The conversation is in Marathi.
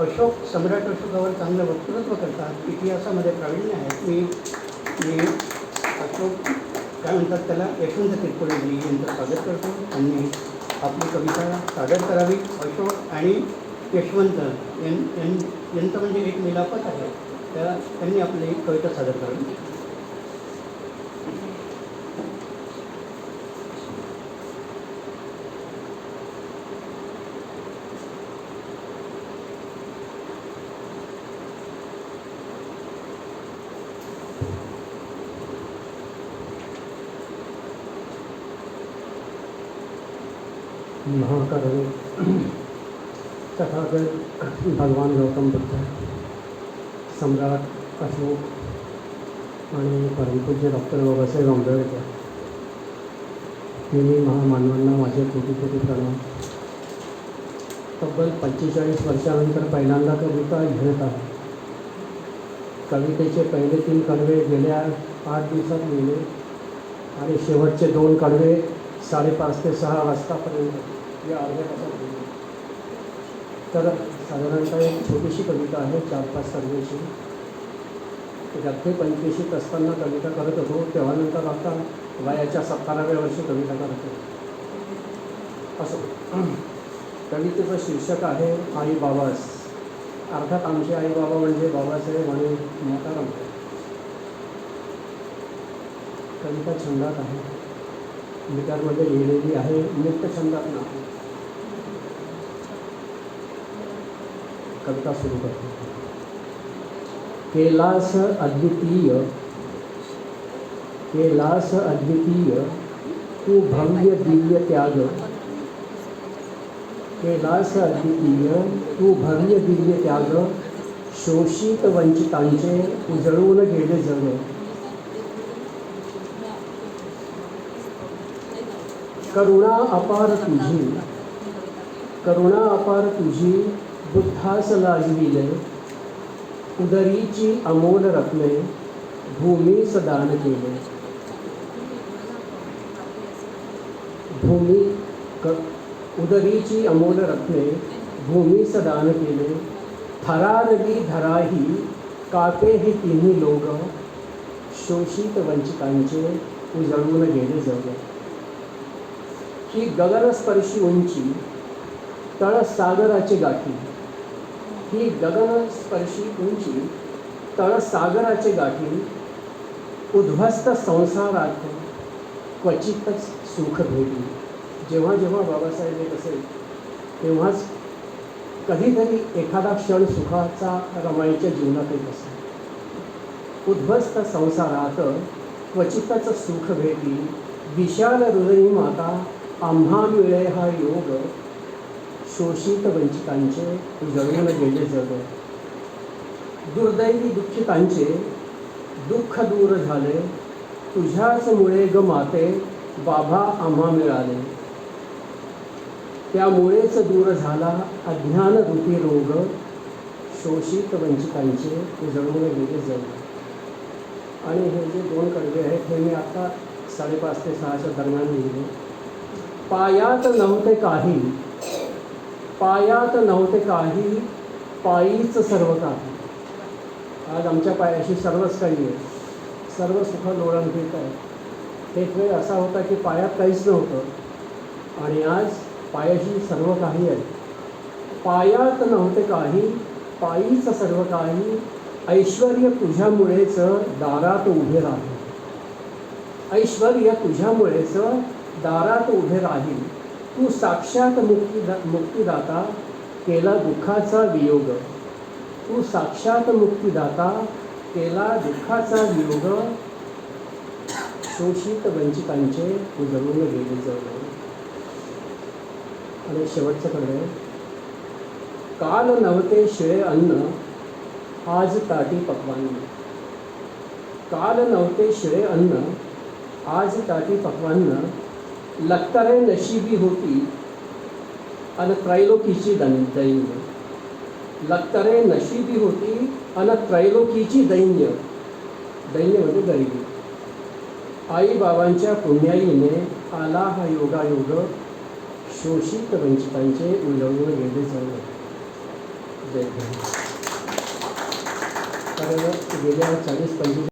अशोक सम्राट अशोकावर चांगलं वक्तृत्व करतात. इतिहासामध्ये प्रावीण्य आहेत मी मी अशोक काय म्हणतात त्याला? यशवंत तिरपुडेजी यांचं स्वागत करतो. त्यांनी आपली कविता सादर करावी. अशोक आणि यशवंत यां यांचं म्हणजे एक मिलापत आहे. त्या त्यांनी आपली कविता सादर करावी. महाकरणे तथागत भगवान गौतम बुद्ध सम्राट अशोक आणि परमपूज्य डॉक्टर बाबासाहेब आंबेडकर तिन्ही महामानवांना माझे कोटी कोटी प्रणाम. तब्बल पंचेचाळीस वर्षानंतर पहिल्यांदा कविता घेत आहे. कवितेचे पहिले तीन कडवे गेल्या आठ दिवसात लिहिले आणि शेवटचे दोन कडवे साडेपाच ते सहा वाजतापर्यंत या अर्ध्या तासात तर साधारणतः एक छोटीशी कविता आहे चार पाच कडव्याची गद्दे पंचवीशीत असताना कविता करत होतो तेव्हा नंतर आता वयाच्या सत्तराव्या वर्षी कविता करतो असो. कवितेचं शीर्षक आहे आई बाबास. अर्थात आमचे आई बाबा म्हणजे बाबासाहेब आणि मोठाराम कविता छंदात आहे. मीटरमध्ये लिहिलेली आहे. मुक्त छंदात नाही कविता सुरू करतो. कैलास अद्वितीय कैलास अद्वितीय, तू भव्य दिव्य त्याग. कैलास अद्वितीय, तू भव्य दिव्य त्याग. शोषित वंचितांचे उजळून गेले जग. करुणा अपार तुझी। करुणा अपार तुझी बुद्धास लाजविले उदरीची अमोल रत्ने भूमीस दान केले। भूमी क, उदरीची अमोल रत्ने भूमीस दान केले। थरारली धराही, कापे हे तिन्ही लोक शोषित वंचितांचे उजळून गेले जग। ही गगनस्पर्शी उंची तळ सागराची गाठी. ही गगनस्पर्शी उंची तळ सागराची गाठी उद्ध्वस्त संसारात क्वचितच सुख भेटी. जेव्हा जेव्हा बाबासाहेब येत असेल तेव्हाच कधीतरी एखादा क्षण सुखाचा रमाईच्या जीवनात येत असे उद्ध्वस्त संसारात क्वचितच सुख भेटी. विशाल हृदयी माता आम्हा मिळे हा योग शोषित वंचितांचे उजळून गेले जग. दुर्दैवी दुःखितांचे दुःख दूर झाले. तुझ्याच मुळे ग माते बाबा आम्हा मिळाले. त्यामुळेच दूर झाला अज्ञान रूपी रोग शोषित वंचितांचे उजळून गेले जग. आणि हे जे दोन कडवे आहेत हे मी आता साडेपाच ते सहाच्या दरम्यान लिहिले. पायात नव्हते काही. पायात नव्हते काही पायीच सर्व काही. आज आमच्या पायाशी सर्वच काही आहे. सर्व सुख लोळण घेत आहे. एक वेळ असा होता की पायात काहीच नव्हतं. आणि आज पायाशी सर्व काही आहे. पायात नव्हते काही पायीच सर्व काही. ऐश्वर तुझ्यामुळेच दारात उभे राहिले ऐश्वर तुझ्यामुळेच दारात उभे राहील. तू साक्षात मुक्तीदा मुक्तिदाता केला दुःखाचा वियोग. तू साक्षात मुक्तिदाता केला दुःखाचा वियोग. शोषित वंचितांचे उजळून गेले जवळ. आणि शेवटचं कडे काल नव्हते शिळे अन्न आज ताटी पकवान. काल नव्हते शिळे अन्न आज ताटी पक्वान्न लक्तरे नशिबी होती अन त्रैलोकीची दं दैन्य. लक्तरे नशिबी होती अन त्रैलोकीची दैन्य. दैन्य म्हणजे गरिबी. आईबाबांच्या पुण्याईने आला हा योगायोग शोषित वंचितांचे उलवून गेले जाऊ जय कारण गेल्या चाळीस पंचवीस